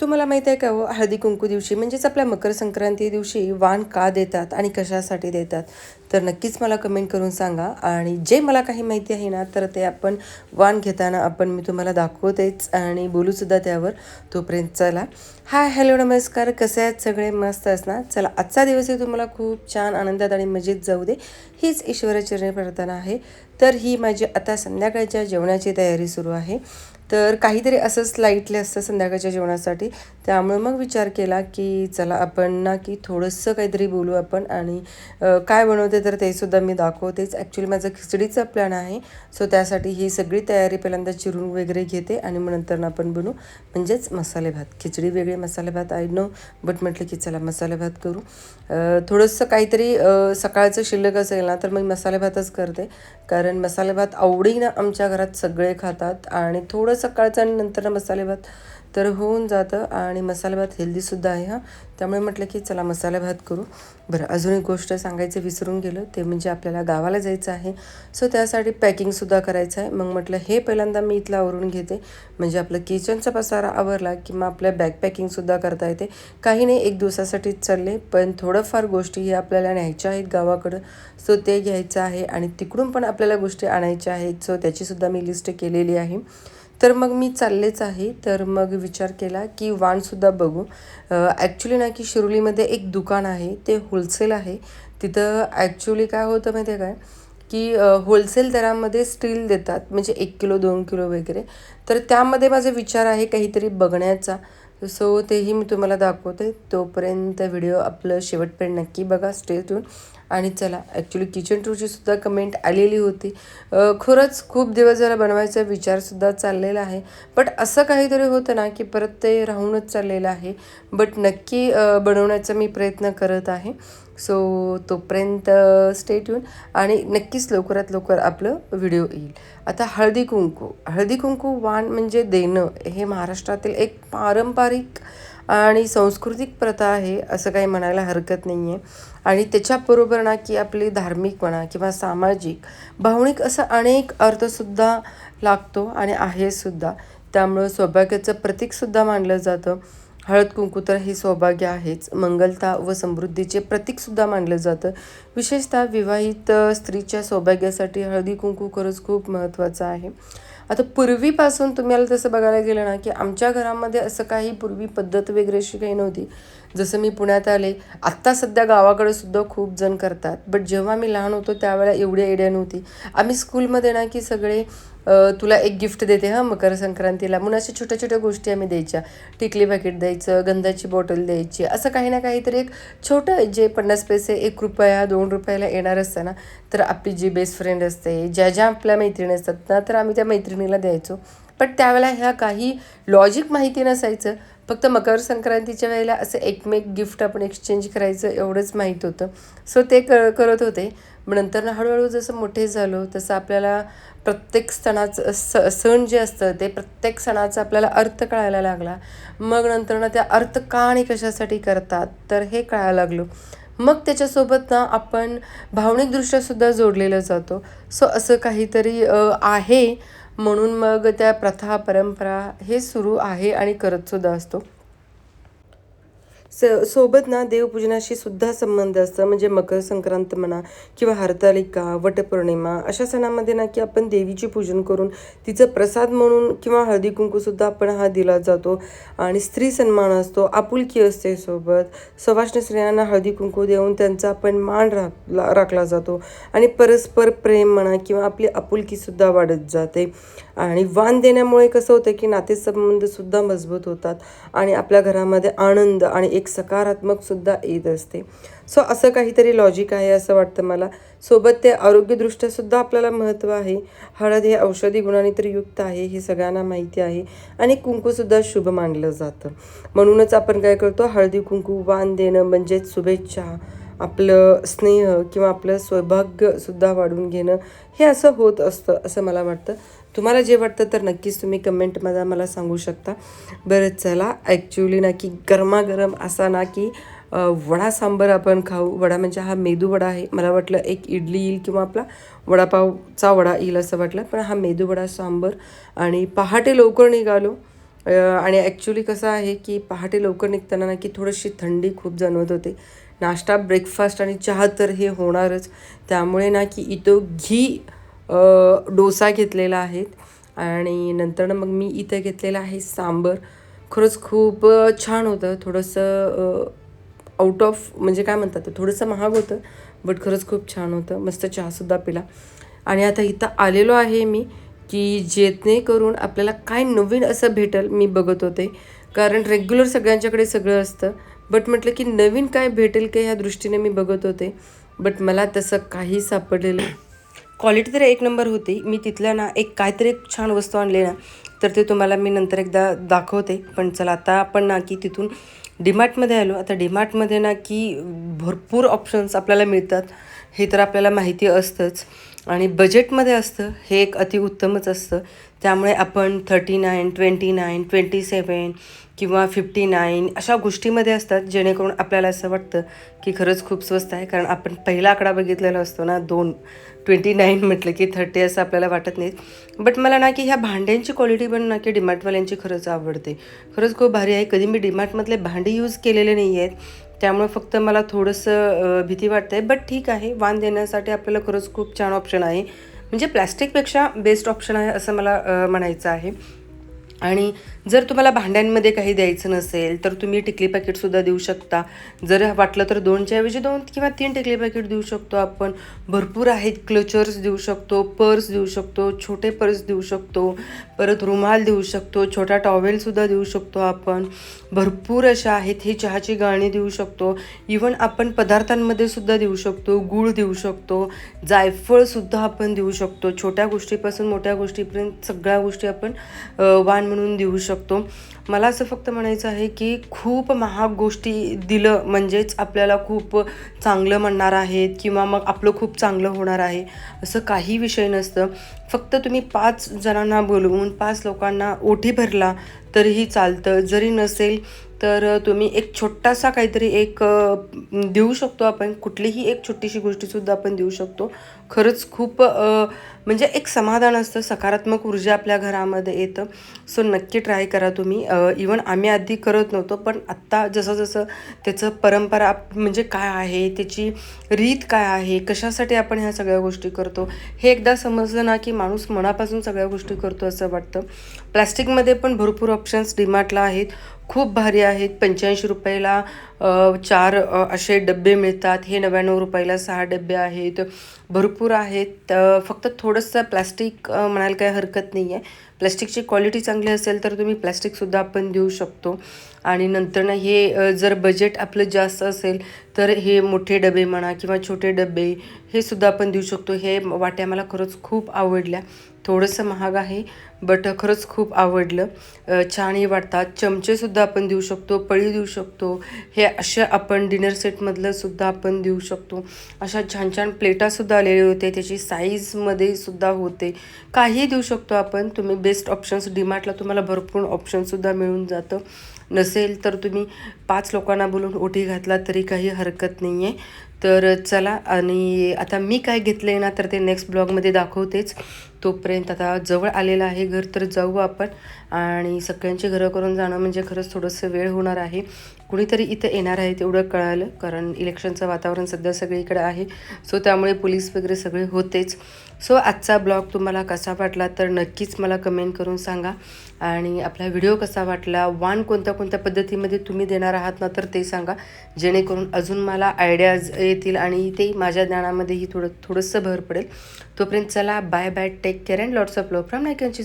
तुम्हाला माहीत आहे का हो हळदी कुंकू दिवशी म्हणजेच आपल्या मकर संक्रांती दिवशी वाण का देतात आणि कशासाठी देतात? तर नक्कीच मला कमेंट करून सांगा. आणि जे मला काही माहिती आहे ना तर ते आपण वाण घेताना आपण मी तुम्हाला दाखवतेच आणि बोलूसुद्धा त्यावर तोपर्यंत चला. हाय हॅलो नमस्कार. कसे आहेत सगळे? मस्त असणार चला आजचा दिवसही तुम्हाला खूप छान आनंदात आणि मजेत जाऊ दे. हीच ईश्वराचरणी प्रार्थना आहे. तर ही माझी आता संध्याकाळच्या जेवणाची तयारी सुरू आहे. तर काहीतरी असंच लाईटली असतं संध्याकाळच्या जेवणासाठी. त्यामुळे मग विचार केला की चला आपण ना की थोडंसं काहीतरी बोलू आपण आणि काय बनवते तर ते सुद्धा मी दाखवतेच ॲक्च्युली माझं खिचडीचा प्लॅन आहे. सो त्यासाठी ही सगळी तयारी पहिल्यांदा चिरून वगैरे घेते आणि मग नंतर आपण बनवू. म्हणजेच मसाले भात. खिचडी वेगळी मसाले भात. आय नो बट म्हटलं की चला मसाले भात करू. थोडंसं काहीतरी सकाळचं शिल्लक असेल ना तर मग मसाले भातच करते. कारण मसाले भात आवडीनं आमच्या घरात सगळे खातात आणि थोडं सकाळचं आणि नंतर मसाले भात तर होऊन जातं आणि मसाले भात हेल्दीसुद्धा आहे हां. त्यामुळे म्हटलं की चला मसाले भात करू. बरं अजून एक गोष्ट सांगायचं विसरून गेलो. ते म्हणजे आपल्याला गावाला जायचं आहे. सो त्यासाठी पॅकिंगसुद्धा करायचं आहे. मग म्हटलं हे पहिल्यांदा मी इथलं आवरून घेते. म्हणजे आपलं किचनचा पसारा आवरला की मग आपल्या बॅग पॅकिंगसुद्धा करता येते. काही नाही एक दिवसासाठीच चालले. पण थोडंफार गोष्टी हे आपल्याला न्यायच्या आहेत गावाकडं. सो ते घ्यायचं आहे आणि तिकडून पण आपल्याला गोष्टी आणायच्या आहेत. सो त्याचीसुद्धा मी लिस्ट केलेली आहे. तर मग मी चाललेच आहे. तर मग विचार केला की वाणसुद्धा बघू. ॲक्च्युली ना की शिरोलीमध्ये एक दुकान आहे ते होलसेल आहे. तिथं ॲक्च्युली काय होतं माहिती आहे काय? की होलसेल दरामध्ये स्टील देतात म्हणजे एक किलो दोन किलो वगैरे. तर त्यामध्ये माझा विचार आहे काहीतरी बघण्याचा. सो तेही मी तुम्हाला दाखवते. तोपर्यंत व्हिडिओ आपलं शेवटपर्यंत नक्की बघा स्टे ट्यून आणि चला ॲक्च्युली किचन टूरची सुद्धा कमेंट आलेली होती. खरंच खूप दिवस झाला बनवायचा विचारसुद्धा चाललेला आहे. बट असं काहीतरी होतं ना की परत ते राहूनच चाललेलं आहे. बट नक्की बनवण्याचा मी प्रयत्न करत आहे. सो तोपर्यंत स्टेट येऊन आणि नक्कीच लवकरात लवकर आपलं व्हिडिओ येईल. आता हळदी कुंकू. हळदी कुंकू वाण म्हणजे देणं हे महाराष्ट्रातील एक पारंपरिक आणि सांस्कृतिक प्रथा आहे असं काही म्हणायला हरकत नाही आहे आणि त्याच्याबरोबर ना की आपली धार्मिक म्हणा किंवा सामाजिक भावनिक असं अनेक अर्थसुद्धा लागतो आणि आहे सुद्धा. त्यामुळं सौभाग्याचं प्रतीकसुद्धा मानलं जातं. हळद कुंकू तर हे सौभाग्य आहेच. मंगलता व समृद्धीचे प्रतीकसुद्धा मानलं जातं. विशेषतः विवाहित स्त्रीच्या सौभाग्यासाठी हळदी कुंकू खरंच खूप महत्त्वाचं आहे. आता पूर्वीपासून तुम्हाला तसं बघायला गेलं ना की आमच्या घरामध्ये असं काही पूर्वी पद्धत वगैरे अशी काही नव्हती. जसं मी पुण्यात आले आत्ता सध्या गावाकडे सुद्धा खूप जण करतात. बट जेव्हा मी लहान होतो त्यावेळेला एवढी आयडिया नव्हती. आम्ही स्कूलमध्ये ना की सगळे तुला एक गिफ्ट देते हां मकर संक्रांतीला म्हणून अशा छोट्या छोट्या गोष्टी आम्ही द्यायच्या. टिकली पॅकेट द्यायचं गंधाची बॉटल द्यायची. असं काही ना काहीतरी एक छोटं जे पन्नास पैसे एक रुपया दोन रुपयाला येणार असतं ना तर आपली जी बेस्ट फ्रेंड असते ज्या ज्या आपल्या मैत्रिणी असतात ना तर आम्ही त्या मैत्रिणीला द्यायचो. पण त्यावेळेला ह्या काही लॉजिक माहिती नसायचं. फक्त मकर संक्रांतीच्या वेळेला असं एकमेक गिफ्ट आपण एक्सचेंज करायचं एवढंच माहीत होतं. सो ते क करत होते. मग नंतर ना हळूहळू जसं मोठे झालो तसं आपल्याला प्रत्येक सणाचं स सण जे असतं ते प्रत्येक सणाचा आपल्याला अर्थ कळायला लागला. मग नंतर ना त्या अर्थ का आणि कशासाठी करतात तर हे कळायला लागलो. मग त्याच्यासोबत ना आपण भावनिकदृष्ट्यासुद्धा जोडलेलं जातो. सो असं काहीतरी आहे. म्हणून मग त्या प्रथा परंपरा हे सुरू आहे आणि करतसुद्धा असतो. स सोबत ना देवपूजनाशी सुद्धा संबंध असतं. म्हणजे मकर संक्रांत म्हणा किंवा हरतालिका वटपौर्णिमा अशा सणामध्ये ना की आपण देवीची पूजन करून तिचं प्रसाद म्हणून किंवा हळदी कुंकूसुद्धा आपण हा दिला जातो. आणि स्त्री सन्मान असतो आपुलकी असते सोबत. सवाष्ण स्त्रियांना हळदी कुंकू देऊन त्यांचा आपण मान राखला राखला जातो. आणि परस्पर प्रेम म्हणा किंवा आपली आपुलकीसुद्धा वाढत जाते. आणि वाण देण्यामुळे कसं होतं की नातेसंबंधसुद्धा मजबूत होतात आणि आपल्या घरामध्ये आनंद आणि एक सकारात्मकसुद्धा येत असते. सो असं काहीतरी लॉजिक आहे असं वाटतं मला. सोबत ते आरोग्यदृष्ट्यासुद्धा आपल्याला महत्त्व आहे. हळद हे औषधी गुणांनी तर युक्त आहे हे सगळ्यांना माहिती आहे. आणि कुंकूसुद्धा शुभ मानलं जातं. म्हणूनच आपण काय करतो हळदी कुंकू वाण देणं म्हणजेच शुभेच्छा आपलं स्नेह किंवा आपलं सौभाग्यसुद्धा वाढून घेणं हे असं होत असतं असं मला वाटतं. तुम्हाला जे वाटतं तर नक्कीच तुम्ही कमेंटमध्ये मला सांगू शकता. बरं चला ॲक्च्युली ना की गरमागरम असा ना की वडा सांबर आपण खाऊ. वडा म्हणजे हा मेदू वडा आहे. मला वाटलं एक इडली येईल किंवा आपला वडापावचा वडा येईल असं वाटलं. पण हा मेदू वडा सांबर आणि पहाटे लवकर निघालो. आणि ॲक्च्युली कसं आहे की पहाटे लवकर निघताना ना की थोडीशी थंडी खूप जाणवत होते. नाश्ता ब्रेकफास्ट आणि चहा तर हे होणारच. त्यामुळे ना की इथं घी डोसा घेतलेला आहे आणि नंतर मग मी इथं घेतलेलं आहे सांबर. खरंच खूप छान होतं. थोडंसं आउट ऑफ म्हणजे काय म्हणतात थोडंसं महाग होतं बट खरंच खूप छान होतं. मस्त चहासुद्धा पिला. आणि आता इथं आलेलो आहे मी की जेणेकरून आपल्याला काय नवीन असं भेटेल मी बघत होते. कारण रेग्युलर सगळ्यांच्याकडे सगळं असतं. बट म्हटलं की नवीन काय भेटेल का ह्या दृष्टीने मी बघत होते. बट मला तसं काही सापडलेलं क्वालिटी तर एक नंबर होती. मी तिथल्या ना एक काहीतरी एक छान वस्तू आणली ना तर ते तुम्हाला मी नंतर एकदा दाखवते. पण चला आता आपण ना की तिथून डीमार्टमध्ये आलो. आता डीमार्टमध्ये ना की भरपूर ऑप्शन्स आपल्याला मिळतात. हे तर आपल्याला माहिती असतंच. आणि बजेटमध्ये असतं. हे एक अतिउत्तमच असतं. त्यामुळे आपण thirty nine twenty nine twenty seven किंवा फिफ्टी नाईन अशा गोष्टीमध्ये असतात जेणेकरून आपल्याला असं वाटतं की खरंच खूप स्वस्त आहे. कारण आपण पहिला आकडा बघितलेला असतो ना दोन ट्वेंटी नाईन म्हटलं की थर्टी असं आपल्याला वाटत नाही. बट मला ना की ह्या भांड्यांची क्वालिटी पण ना की डिमार्टवाल्यांची खरंच आवडते. खरंच खूप भारी आहे. कधी मी डीमार्टमधले भांडी यूज केलेले नाही आहेत त्यामुळे फक्त मला थोडंसं भीती वाटते. बट ठीक आहे. वाण देण्यासाठी आपल्याला खरंच खूप छान ऑप्शन आहे. म्हणजे प्लॅस्टिकपेक्षा बेस्ट ऑप्शन आहे असं मला म्हणायचं आहे. आणि जर तुम्हाला भांड्यांमध्ये काही द्यायचं नसेल तर तुम्ही टिकली पॅकेटसुद्धा देऊ शकता. जर वाटलं तर दोनच्या ऐवजी दोन किंवा तीन टिकली पॅकेट देऊ शकतो आपण. भरपूर आहेत क्लचर्स देऊ शकतो पर्स देऊ शकतो छोटे पर्स देऊ शकतो परत रुमाल देऊ शकतो छोटा टॉवेलसुद्धा देऊ शकतो आपण. भरपूर अशा आहेत हे चहाची गाणी देऊ शकतो. इवन आपण पदार्थांमध्ये सुद्धा देऊ शकतो गूळ देऊ शकतो जायफळसुद्धा आपण देऊ शकतो. छोट्या गोष्टीपासून मोठ्या गोष्टीपर्यंत सगळ्या गोष्टी आपण वाण म्हणून देऊ शकतो. मला असं फक्त म्हणायचं आहे की खूप महाग गोष्टी दिलं म्हणजेच आपल्याला खूप चांगलं म्हणणार आहेत किंवा मग आपलं खूप चांगलं होणार आहे असं काही विषय नसतं. फक्त तुम्ही पाच जणांना बोलवून पाच लोकांना ओठी भरला तरीही चालतं. जरी नसेल तर तुम्ही एक छोटासा काहीतरी एक देऊ शकतो आपण. कुठलीही एक छोटीशी गोष्टीसुद्धा आपण देऊ शकतो. खरंच खूप म्हणजे एक समाधान असतं. सकारात्मक ऊर्जा आपल्या घरामध्ये येतं. सो नक्की ट्राय करा तुम्ही. इवन आम्ही आधी करत नव्हतो पण आत्ता जसं जसं त्याचं परंपरा म्हणजे काय आहे त्याची रीत काय आहे कशासाठी आपण ह्या सगळ्या गोष्टी करतो हे एकदा समजलं ना की माणूस मनापासून सगळ्या गोष्टी करतो असं वाटतं. प्लॅस्टिकमध्ये पण भरपूर ऑप्शन्स डिमार्टला आहेत. खूप भारी आहेत. पंच्याऐंशी रुपयाला चार असे डबे मिळतात. हे नव्याण्णव रुपयाला सहा डबे आहेत. भरपूर आहेत. फक्त थोडंसं प्लॅस्टिक म्हणायला काही हरकत नाही आहे प्लॅस्टिकची क्वालिटी चांगली असेल तर तुम्ही प्लॅस्टिकसुद्धा आपण देऊ शकतो. आणि नंतर ना हे जर बजेट आपलं जास्त असेल तर हे मोठे डबे म्हणा किंवा छोटे डबे हे सुद्धा आपण देऊ शकतो. हे वाट्या मला खरंच खूप आवडल्या. थोडंसं महाग आहे बट खरंच खूप आवडलं. छानही वाटतात. चमचेसुद्धा आपण देऊ शकतो पळी देऊ शकतो. हे अशा आपण डिनर सेटमधलं सुद्धा आपण देऊ शकतो. अशा छान छान प्लेटासुद्धा आलेले होते. त्याची साईजमध्ये सुद्धा होते. काही देऊ शकतो आपण. तुम्ही बेस्ट ऑप्शन्स डीमार्टला तुम्हाला भरपूर ऑप्शनसुद्धा मिळून जातं. नसेल तर तुम्ही पाच लोकांना बोलून ओटी घातला तरी काही हरकत नाही आहे तर चला आणि आता मी काय घेतलं आहे ना तर ते नेक्स्ट ब्लॉगमध्ये दाखवतेच. तोपर्यंत आता जवळ आलेलं आहे घर तर जाऊ आपण. आणि सगळ्यांची घरं करून जाणं म्हणजे खरंच थोडंसं वेळ होणार आहे. कुणीतरी इथं येणार आहे तेवढं कळालं कारण इलेक्शनचं वातावरण सध्या सगळीकडे आहे. सो त्यामुळे पोलीस वगैरे सगळे होतेच. सो आजचा ब्लॉग तुम्हाला कसा वाटला तर नक्कीच मला कमेंट करून सांगा. आणि आपला व्हिडिओ कसा वाटला वान कोणत्या कोणत्या पद्धतीमध्ये तुम्ही देणार आहात ना तर ते सांगा. जेणेकरून अजून मला आयडियाज येतील आणि ते माझ्या ज्ञानामध्येही थोडं थोडंसं भर पडेल. तोपर्यंत चला bye bye take care and lots of love from नायकांची